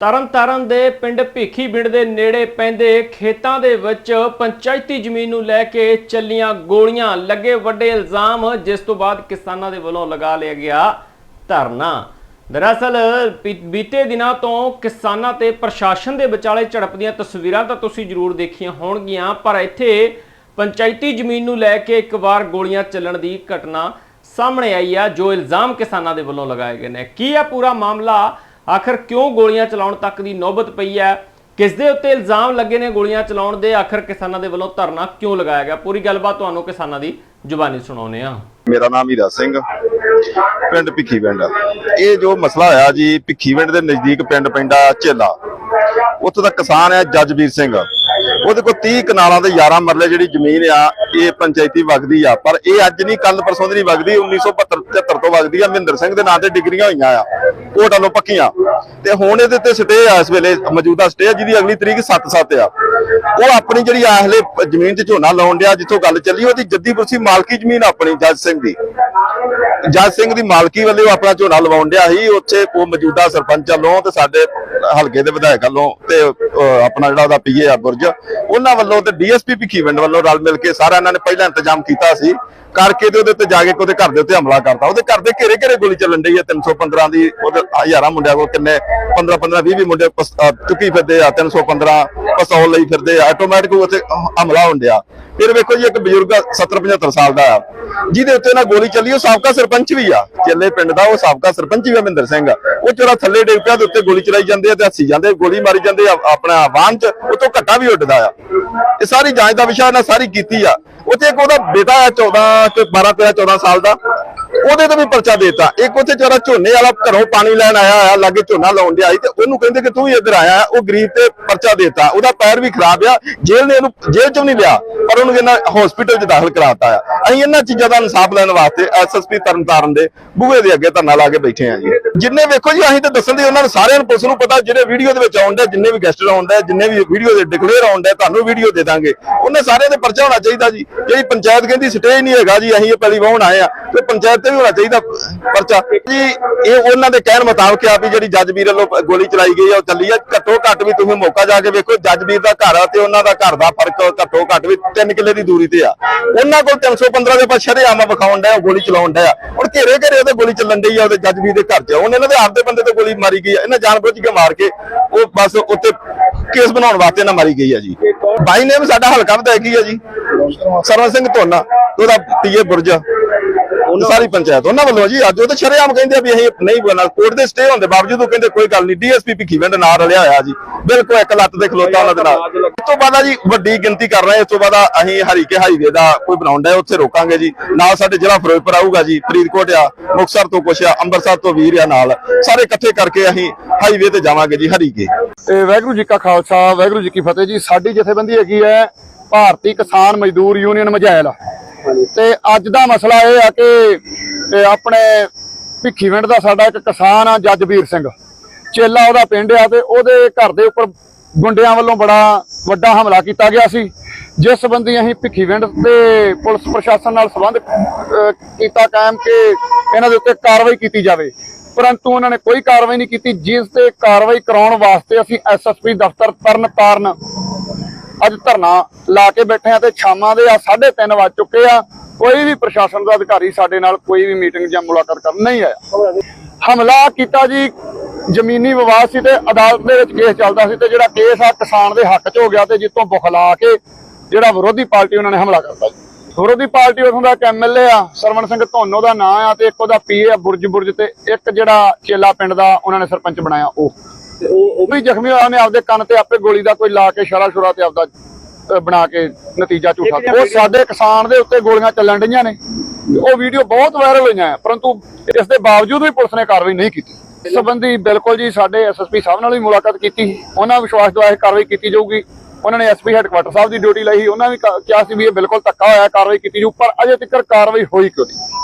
ਤਰਨਤਾਰਨ ਦੇ ਪਿੰਡ ਭੀਖੀ ਭੀਖੀਵਿੰਡ ਦੇ ਨੇੜੇ ਪੈਂਦੇ ਖੇਤਾਂ ਦੇ ਵਿੱਚ ਪੰਚਾਇਤੀ ਜ਼ਮੀਨ ਨੂੰ ਲੈ ਕੇ ਚੱਲੀਆਂ ਗੋਲੀਆਂ। ਲੱਗੇ ਵੱਡੇ ਇਲਜ਼ਾਮ, ਜਿਸ ਤੋਂ ਬਾਅਦ ਕਿਸਾਨਾਂ ਦੇ ਵੱਲੋਂ ਲਗਾ ਲਿਆ ਗਿਆ ਧਰਨਾ। ਦਰਅਸਲ ਬੀਤੇ ਦਿਨਾਂ ਤੋਂ ਕਿਸਾਨਾਂ ਤੇ ਪ੍ਰਸ਼ਾਸਨ ਦੇ ਵਿਚਾਲੇ ਝੜਪ ਦੀਆਂ ਤਸਵੀਰਾਂ ਤਾਂ ਤੁਸੀਂ ਜ਼ਰੂਰ ਦੇਖੀਆਂ ਹੋਣਗੀਆਂ, ਪਰ ਇੱਥੇ ਪੰਚਾਇਤੀ ਜ਼ਮੀਨ ਨੂੰ ਲੈ ਕੇ ਇੱਕ ਵਾਰ ਗੋਲੀਆਂ ਚੱਲਣ ਦੀ ਘਟਨਾ ਸਾਹਮਣੇ ਆਈ ਆ, ਜੋ ਇਲਜ਼ਾਮ ਕਿਸਾਨਾਂ ਦੇ ਵੱਲੋਂ ਲਗਾਏ ਗਏ ਨੇ। ਕੀ ਆ ਪੂਰਾ ਮਾਮਲਾ? ਆਖਰ ਕਿਉਂ ਗੋਲੀਆਂ ਚਲਾਉਣ ਤੱਕ ਦੀ ਨੌਬਤ ਪਈ ਹੈ? ਕਿਸ ਦੇ ਉੱਤੇ ਇਲਜ਼ਾਮ ਲੱਗੇ ਨੇ ਗੋਲੀਆਂ ਚਲਾਉਣ ਦੇ? ਆਖਰ ਕਿਸਾਨਾਂ ਦੇ ਵੱਲੋਂ ਧਰਨਾ ਕਿਉਂ ਲਗਾਇਆ ਗਿਆ? ਪੂਰੀ ਗੱਲਬਾਤ ਤੁਹਾਨੂੰ ਕਿਸਾਨਾਂ ਦੀ ਜ਼ੁਬਾਨੀ ਸੁਣਾਉਨੇ ਆ ਮੇਰਾ ਨਾਮ ਹੀਰਾ ਸਿੰਘ, ਪਿੰਡ ਭਿੱਖੀਵਿੰਡ। ਇਹ ਜੋ ਮਸਲਾ ਹੋਇਆ ਜੀ, ਭਿੱਖੀਵਿੰਡ ਦੇ ਨਜ਼ਦੀਕ ਪਿੰਡ ਪੈਂਦਾ ਝੇਲਾ। ਉੱਥੇ ਦਾ ਕਿਸਾਨ ਹੈ ਜੱਜਵੀਰ ਸਿੰਘ। ਉਹਦੇ ਕੋਲ 30 ਕਨਾਲਾਂ ਦੇ 11 ਮਰਲੇ ਜਿਹੜੀ ਜ਼ਮੀਨ ਆ, ਇਹ ਪੰਚਾਇਤੀ ਵਗਦੀ ਆ। ਪਰ ਇਹ ਅੱਜ ਨਹੀਂ ਕੱਲ ਪਰਸੋਂ ਦੀ ਨਹੀਂ ਵਗਦੀ 1972 73 ਤੋਂ ਵਗਦੀ ਆ। ਮਹਿੰਦਰ ਸਿੰਘ ਦੇ ਨਾਂ ਤੇ ਡਿਗਰੀਆਂ ਹੋਈਆਂ ਆ। ਕੋਰਟ ਵੱਲੋਂ ਪੱਕੀਆਂ। ਤੇ ਹੁਣ ਇਹਦੇ ਤੇ ਸਟੇ ਆ, ਇਸ ਵੇਲੇ ਮੌਜੂਦਾ ਸਟੇ ਆ, ਜਿਹਦੀ ਅਗਲੀ ਤਰੀਕ 7-7 ਆ। ਉਹ ਆਪਣੀ ਜਿਹੜੀ ਆਹਲੇ ਜ਼ਮੀਨ 'ਚ ਝੋਨਾ ਲਾਉਣ ਡਿਆ, ਜਿੱਥੋਂ ਗੱਲ ਚੱਲੀ, ਉਹਦੀ ਜੱਦੀ ਪੁਰਸੀ ਮਾਲਕੀ ਜ਼ਮੀਨ ਆਪਣੀ, ਜੱਜ ਸਿੰਘ ਦੀ। ਜੱਜ ਸਿੰਘ ਦੀ ਮਾਲਕੀ ਵੱਲੋਂ ਉਹ ਆਪਣਾ ਝੋਨਾ ਲਵਾਉਣ ਡਿਆ ਸੀ। ਉੱਥੇ ਉਹ ਮੌਜੂਦਾ ਸਰਪੰਚ ਵੱਲੋਂ ਤੇ ਸਾਡੇ ਹਲਕੇ ਦੇ ਵਿਧਾਇਕ ਵੱਲੋਂ ਤੇ ਆਪਣਾ ਜਿਹੜਾ ਉਹਦਾ ਪੀਏ ਆ, ਬੁਰਜ ਉਹਨਾਂ ਵੱਲੋਂ ਤੇ ਡੀਐਸਪੀ ਭਿੱਖੀਵਿੰਡ ਵੱਲੋਂ ਰਲ ਮਿਲ ਕੇ ਸਾਰਾ ਇਹਨਾਂ ਨੇ ਪਹਿਲਾਂ ਇੰਤਜ਼ਾਮ ਕੀਤਾ ਸੀ, ਕਰਕੇ ਤੇ ਉਹਦੇ ਉੱਤੇ ਜਾ ਕੇ ਉਹਦੇ ਘਰ ਦੇ ਉੱਤੇ ਹਮਲਾ ਕਰਤਾ। ਉਹਦੇ ਘਰ ਦੇ ਘੇਰੇ ਘੇਰੇ ਗੋਲੀ ਚੱਲਣ ਡਈ ਆ 315 ਦੀ, ਉਹਦੇ ਹਜ਼ਾਰਾਂ ਮੁੰਡਿਆਂ ਕੋਲ ਕਿੰਨੇ 15 15 20 20 ਮੁੰਡੇ ਚੁੱਕੀ ਫਿਰਦੇ ਆ 315 ਪਿਸਤੌਲ ਲਈ ਫਿਰਦੇ ਆ ਆਟੋਮੈਟਿਕ ਉੱਥੇ ਹਮਲਾ ਹੋਣ ਡਿਆ। ਫਿਰ ਵੇਖੋ ਜੀ, ਇੱਕ ਬਜ਼ੁਰਗ 70 75 ਸਾਲ ਦਾ ਆ। ਜਿਹਦੇ ਉੱਤੇ ਨਾ ਗੋਲੀ ਚੱਲੀ, ਉਹ ਸਾਬਕਾ ਸਰਪੰਚ ਵੀ ਆ। ਚੱਲੇ ਪਿੰਡ ਦਾ, ਉਹ ਸਾਬਕਾ ਸਰਪੰਚ ਵੀ ਆ ਮਹਿੰਦਰ ਸਿੰਘ। ਉਹ ਚੋਰਾ ਥੱਲੇ ਡਿੱਗ ਪਿਆ ਤੇ ਉੱਤੇ ਗੋਲੀ ਚਲਾਈ ਜਾਂਦੇ ਆ ਤੇ ਹੱਸੀ ਜਾਂਦੇ ਗੋਲੀ ਮਾਰੀ ਜਾਂਦੇ ਆ ਆਪਣਾ ਵਾਹਨ ਚ ਉਤੋਂ ਘੱਟਾ ਵੀ ਉੱਡਦਾ ਆ। ਇਹ ਸਾਰੀ ਜਾਂਚ ਦਾ ਵਿਸ਼ਾ ਇਹਨਾਂ ਸਾਰੀ ਕੀਤੀ ਆ। ਉੱਥੇ ਇੱਕ ਉਹਦਾ ਬੇਟਾ ਆ 14 ਤੇ 12 13 14 ਸਾਲ ਦਾ। ਉਹਦੇ ਤੇ ਵੀ ਪਰਚਾ ਦੇਤਾ। ਇੱਕ ਉੱਥੇ ਚੋਰਾ ਝੋਨੇ ਵਾਲਾ ਘਰੋਂ ਪਾਣੀ ਲੈਣ ਆਇਆ ਆ, ਲਾਗੇ ਝੋਨਾ ਲਾਉਣ ਡਿਆ ਸੀ ਤੇ ਉਹਨੂੰ ਕਹਿੰਦੇ ਕਿ ਤੂੰ ਵੀ ਇੱਧਰ ਆਇਆ ਉਹ ਗਰੀਬ ਤੇ ਪਰਚਾ ਦੇਤਾ। ਉਹਦਾ ਪੈਰ ਵੀ ਖਰਾਬ ਆ। ਜੇਲ੍ਹ ਨੇ ਇਹਨੂੰ ਜੇਲ੍ਹ ਚੋਂ ਨਹੀਂ ਲਿਆ। ਪਰ ਉਹਨੂੰ ਇਹਨਾਂ ਹਸਪੀਟਲ 'ਚ ਦਾਖਲ ਕਰਾਤਾ ਆ। ਅਸੀਂ ਇਹਨਾਂ ਚੀਜ਼ਾਂ ਦਾ ਇਨਸਾਫ ਲੈਣ ਵਾਸਤੇ ਐਸਐਸਪੀ ਤਰਨਤਾਰਨ ਦੇ ਬੂਹੇ ਦੇ ਅੱਗੇ ਧਰਨਾ ਲਾ ਕੇ ਬੈਠੇ ਆ ਜੀ। ਜਿੰਨੇ ਵੇਖੋ ਜੀ, ਅਸੀਂ ਤਾਂ ਦੱਸਣ ਦੀ ਉਹਨਾਂ ਨੂੰ ਸਾਰਿਆਂ ਨੂੰ ਪੁਲਿਸ ਨੂੰ ਪਤਾ ਜਿਹੜੇ ਵੀਡੀਓ ਦੇ ਵਿੱਚ ਆਉਂਦੇ, ਜਿੰਨੇ ਵੀ ਗੈਸਟ ਆਉਂਦੇ, ਜਿੰਨੇ ਵੀ ਵੀਡੀਓ ਦੇ ਡਿਕਲੇਅਰ ਆਉਂਦੇ, ਤੁਹਾਨੂੰ ਵੀਡੀਓ ਦੇ ਦਾਂਗੇ। ਉਹਨਾਂ ਸਾਰਿਆਂ ਦੇ ਪਰਚਾ ਹੋਣਾ ਚਾਹੀਦਾ ਜੀ। ਜਿਹੜੀ ਪੰਚਾਇਤ ਕਹਿੰਦੀ ਸਟੇ ਨਹੀਂ ਹੈਗਾ ਜੀ, ਅਸੀਂ ਇਹ ਪਹਿਲੀ ਵਾਹਣ ਆਏ ਆ, ਤੇ ਪੰਚਾਇਤ ਤੇ ਵੀ ਹੋਣਾ ਚਾਹੀਦਾ ਪਰਚਾ। ਜੀ, ਇਹ ਉਹਨਾਂ ਦੇ ਕਹਿਣ ਮੁਤਾਬਕ ਆ ਵੀ ਜਿਹੜੀ ਜੱਜ ਵੀਰ ਵੱਲੋਂ ਗੋਲੀ ਚਲਾਈ ਗਈ ਆ, ਉਹ ਚੱਲੀ ਆ। ਘੱਟੋ ਘੱਟ ਵੀ ਤੁਸੀਂ ਮੌਕਾ ਜਾ ਕੇ ਵੇਖੋ, ਜੱਜ ਵੀਰ ਦਾ ਘਰ ਆ ਤੇ ਉਹਨਾਂ ਦਾ ਘਰ ਦਾ ਫ਼ਰਕ ਘੱਟੋ ਘੱਟ ਵੀ 3 ਕਿੱਲੇ ਦੀ ਦੂਰੀ ਤੇ ਆ। ਉਹਨਾਂ ਕੋਲ 315 ਦੇ ਪਾਸ ਸ਼ਰੇਆਮ ਵਿਖਾਉਣ ਡਿਆ ਗੋਲੀ ਚਲਾਉਣ ਡਿਆ ਹੁਣ ਘੇਰੇ ਘੇਰੇ ਉਹਦੇ ਗੋਲੀ ਚੱਲਣ ਡਈ ਆ, ਉਹਦੇ ਜੱਜ ਵੀ ਦੇ ਘਰ 'ਚ ਉਹਨੇ ਇਹਨਾਂ ਦੇ ਆਪਦੇ ਬੰਦੇ ਤੇ ਗੋਲੀ ਮਾਰੀ ਗਈ ਆ। ਇਹਨਾਂ ਜਾਣਬੁੱਝ ਕੇ ਮਾਰ ਕੇ ਉਹ ਬਸ ਉੱਤੇ ਕੇਸ ਬਣਾਉਣ ਵਾਸਤੇ ਨਾ ਮਾਰੀ ਗਈ ਆ ਜੀ। ਬਾਈ ਨੇਮ ਸਾਡਾ ਹਲਕਾ ਵਿਧਾਇਕ ਹੀ ਆ ਜੀ। ਸਰਵਨ ਸਿੰਘ ਧੋਨਾ, ਉਹਦਾ ਪੀਏ ਬੁਰਜ। ਸਾਰੀ ਪੰਚਾਇਤ, ਉਹਨਾਂ ਵੱਲੋਂ ਜੀ, ਅੱਜ ਉਹ ਤਾਂ ਸ਼ਰੇਆਮ ਕਹਿੰਦੇ ਆ ਵੀ ਅਸੀਂ ਨਹੀਂ ਬਣਾ, ਕੋਰਟ ਦੇ ਸਟੇ ਹੋਣ ਦੇ ਬਾਵਜੂਦ ਉਹ ਕਹਿੰਦੇ ਕੋਈ ਗੱਲ ਨਹੀਂ, ਡੀਐਸਪੀ ਭਿੱਖੀਵਿੰਡ ਨਾਲ ਰਲਿਆ ਹੋਇਆ ਜੀ। ਬਿਲਕੁਲ ਇੱਕ ਲੱਤ ਦੇ ਖਲੋਤਾ ਉਹਨਾਂ ਦੇ ਨਾਲ। ਇਸ ਤੋਂ ਬਾਅਦ ਜੀ, ਵੱਡੀ ਗਿਣਤੀ ਕਰ ਰਹੇ ਇਸ ਤੋਂ ਬਾਅਦ ਅਸੀਂ ਹਰੀਕੇ ਹਾਈਵੇ ਦਾ ਕੋਈ ਬਣਾਉਂਦਾ ਉੱਥੇ ਰੋਕਾਂਗੇ ਜੀ। ਨਾਲ ਸਾਡੇ ਜ਼ਿਲ੍ਹਾ ਫਿਰੋਜ਼ਪੁਰ ਆਊਗਾ ਜੀ, ਫਰੀਦਕੋਟ ਆ, ਮੁਕਤਸਰ ਤੋਂ ਕੁਛ ਆ, ਅੰਮ੍ਰਿਤਸਰ ਤੋਂ ਵੀਰ ਆ ਨਾਲ। ਸਾਰੇ ਇਕੱਠੇ ਕਰਕੇ ਅਸੀਂ ਹਾਈਵੇ ਤੇ ਜਾਵਾਂਗੇ ਜੀ ਹਰੀਕੇ ਇਹ ਵਾਹਿਗੁਰੂ ਜੀ ਕਾ ਖਾਲਸਾ, ਵਾਹਿਗੁਰੂ ਜੀ ਕੀ ਫਤਿਹ ਜੀ। ਸਾਡੀ ਜਥੇਬੰਦੀ ਹੈਗੀ ਹੈ ਭਾਰਤੀ ਕਿਸਾਨ ਮਜ਼ਦੂਰ ਯੂਨੀਅਨ ਮਜਾਇਲ ਤੇ ਅੱਜ ਦਾ ਮਸਲਾ ਇਹ ਆ ਕਿ ਆਪਣੇ ਭਿੱਖੀਵਿੰਡ ਦਾ ਸਾਡਾ ਇੱਕ ਕਿਸਾਨ ਆ ਜੱਜਵੀਰ ਸਿੰਘ। ਚੇਲਾ ਉਹਦਾ ਪਿੰਡ ਆ ਤੇ ਉਹਦੇ ਘਰ ਦੇ ਉੱਪਰ ਗੁੰਡਿਆਂ ਵੱਲੋਂ ਬੜਾ ਵੱਡਾ ਹਮਲਾ ਕੀਤਾ ਗਿਆ ਸੀ। ਜਿਸ ਸੰਬੰਧੀ ਅਸੀਂ ਭਿੱਖੀਵਿੰਡ ਤੇ ਪੁਲਿਸ ਪ੍ਰਸ਼ਾਸਨ ਨਾਲ ਸੰਬੰਧ ਕੀਤਾ ਕਾਇਮ ਕਿ ਇਹਨਾਂ ਦੇ ਉੱਤੇ ਕਾਰਵਾਈ ਕੀਤੀ ਜਾਵੇ। ਪਰੰਤੂ ਉਹਨਾਂ ਨੇ ਕੋਈ ਕਾਰਵਾਈ ਨਹੀਂ ਕੀਤੀ, ਜਿਸ ਤੇ ਕਾਰਵਾਈ ਕਰਾਉਣ ਵਾਸਤੇ ਅਸੀਂ ਐਸਐਸਪੀ ਦਫ਼ਤਰ ਤਰਨਤਾਰਨ ਅੱਜ ਧਰਨਾ ਲਾ ਕੇ ਬੈਠੇ ਆ ਤੇ ਸ਼ਾਮਾਂ ਦੇ ਆ 3:30 ਵੱਜ ਚੁੱਕੇ ਆ। ਕੋਈ ਵੀ ਪ੍ਰਸ਼ਾਸਨ ਦਾ ਅਧਿਕਾਰੀ ਸਾਡੇ ਨਾਲ ਕੋਈ ਵੀ ਮੀਟਿੰਗ ਜਾਂ ਮੁਲਾਕਾਤ ਕਰਨ ਨਹੀਂ ਆਇਆ। ਹਮਲਾ ਕੀਤਾ ਜੀ, ਜ਼ਮੀਨੀ ਵਿਵਾਦ ਸੀ ਤੇ ਅਦਾਲਤ ਦੇ ਵਿੱਚ ਕੇਸ ਚੱਲਦਾ ਸੀ ਤੇ ਜਿਹੜਾ ਕੇਸ ਆ ਕਿਸਾਨ ਦੇ ਹੱਕ 'ਚ ਹੋ ਗਿਆ ਤੇ ਜਿੱਤੋਂ ਬੁਖਲਾ ਕੇ ਜਿਹੜਾ ਵਿਰੋਧੀ ਪਾਰਟੀ ਉਹਨਾਂ ਨੇ ਹਮਲਾ ਕਰਤਾ ਵਿਰੋਧੀ ਪਾਰਟੀ ਉਥੋਂ ਦਾ ਇੱਕ ਐਮਐਲਏ ਆ, ਸਰਵਣ ਸਿੰਘ ਧੋਨੋ ਦਾ ਨਾਂ ਆ ਤੇ ਇੱਕ ਉਹਦਾ ਪੀਏ ਆ ਬੁਰਜ ਬੁਰਜ ਤੇ ਇੱਕ ਜਿਹੜਾ ਚੇਲਾ ਪਿੰਡ ਦਾ ਉਹਨਾਂ ਨੇ ਸਰਪੰਚ ਬਣਾਇਆ ਉਹ। ਉਹ ਵੀ ਜ਼ਖਮੀ ਹੋਇਆ ਨੇ ਆਪਦੇ ਕੰਨ ਤੇ ਆਪੇ ਗੋਲੀ ਦਾ ਕੋਈ ਲਾ ਕੇ ਸ਼ਰਾ ਸ਼ੁਰਾ ਤੇ ਆਪਦਾ ਬਣਾ ਕੇ ਨਤੀਜਾ ਝੂਠਾ। ਉਹ ਸਾਡੇ ਕਿਸਾਨ ਦੇ ਉੱਤੇ ਗੋਲੀਆਂ ਚੱਲਣ ਡਈਆਂ ਨੇ। ਤੇ ਉਹ ਵੀਡੀਓ ਬਹੁਤ ਵਾਇਰਲ ਹੋਈਆਂ ਪਰੰਤੂ ਇਸ ਦੇ ਬਾਵਜੂਦ ਵੀ ਪੁਲਿਸ ਨੇ ਕਾਰਵਾਈ ਨਹੀਂ ਕੀਤੀ। ਇਸ ਸੰਬੰਧੀ ਬਿਲਕੁਲ ਜੀ ਸਾਡੇ ਐਸਐਸਪੀ ਸਾਹਿਬ ਨਾਲ ਵੀ ਮੁਲਾਕਾਤ ਕੀਤੀ। ਉਹਨਾਂ ਵਿਸ਼ਵਾਸ ਦਵਾਇਆ ਕਾਰਵਾਈ ਕੀਤੀ ਜਾਊਗੀ। ਉਹਨਾਂ ਨੇ ਐਸਪੀ ਹੈੱਡਕੁਆਟਰ ਸਾਹਿਬ ਦੀ ਡਿਊਟੀ ਲਈ ਸੀ ਉਹਨਾਂ ਵੀ ਕਿਹਾ ਸੀ ਵੀ ਇਹ ਬਿਲਕੁਲ ਧੱਕਾ ਹੋਇਆ ਕਾਰਵਾਈ ਕੀਤੀ ਜਾਊ ਪਰ ਅਜੇ ਤੱਕ ਕਾਰਵਾਈ ਹੋਈ ਕਿਉਂ ਨਹੀਂ?